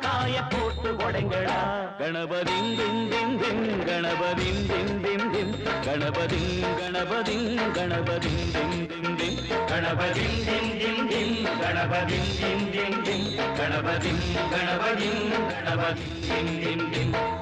காய போட்டு திம் திம் திம் கணபதி திம் திம் திம் கணபதி கணபதி கணபதி திம் திம் திம் கணபதி திம் திம் திம் கணபதி திம் திம் திம் கணபதி கணபதி கணபதி திம் திம் திம் ஏ சாமி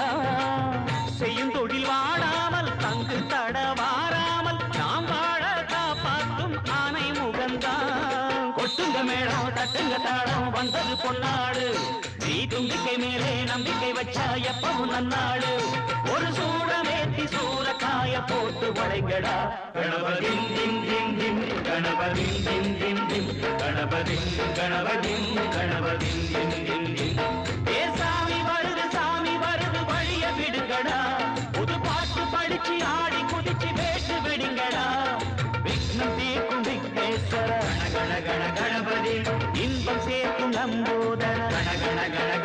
கொட்டுங்க மேடம் தட்டுங்க தாடம் வந்தது பொன்னாடு. நீ தும்பிக்கை மேலே நம்பிக்கை வச்சா எப்பவும் நன்னாடு. ஒரு சூடமேத்தி சூறக்காய போட்டு வளைங்கடா. கணபதி திம் திம் திம் கணபதி திம் திம் திம் கணபதி கணபதி கணபதி திம் திம் திம் ஏ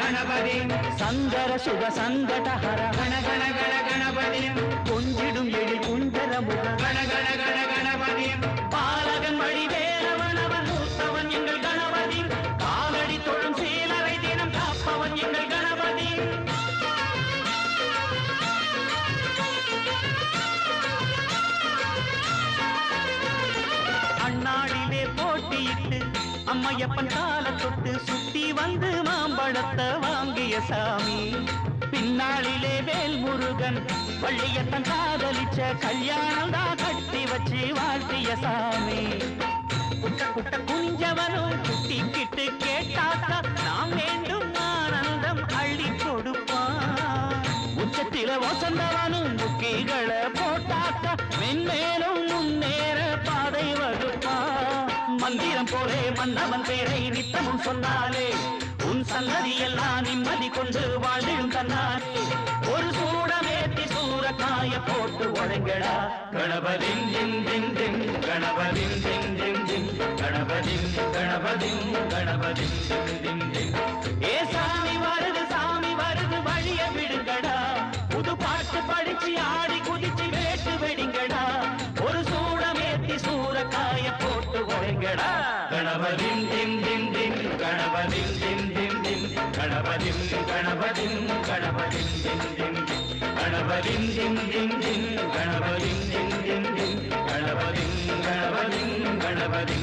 கணபதி. சங்கர சுக சங்கடஹர கண கண கண கணபதி. கொஞ்சிடும் எழில் குஞ்சர முக. கண கண கண அம்மையப்பன் கால தொட்டு சுத்தி வந்து மாம்பழத்தை வாங்கிய சாமி. பின்னாளிலே வேல் முருகன் வள்ளியத்தன் காதலிச்ச கல்யாணம் தான் கட்டி வச்சு வாழ்த்திய சாமி. குட்ட குட்ட குஞ்சவனும் குட்டி கிட்டு கேட்டாத்தா நாம் வேண்டும் ஆனந்தம் அள்ளி கொடுப்பான். உச்சத்தில வசந்தவனும் முக்கிகளை போட்டாத்தா மென்மேலும் மந்திரம் போலே மன்னவன் பேரை நித்தமும் சொன்னாலே உன் சந்ததி எல்லாம் நிம்மதி கொண்டு வாழும் தன்னாலே ஒரு சூடமேத்தி சூரக்காய போட்டு ஒழுங்கடா. கணபதின் தின் தின் தின் கணபதின் தின் தின் தின் கணபதின் கணபதின் கணபதின் தின் தின். போட்டு உழைங்கடா கணபதி திம் திம் திம் கணபதி திம் திம் திம் கணபதி கணபதி கணபதி திம் திம் திம் கணபதி திம் திம் திம் கணபதி திம் திம் திம் கணபதி கணபதி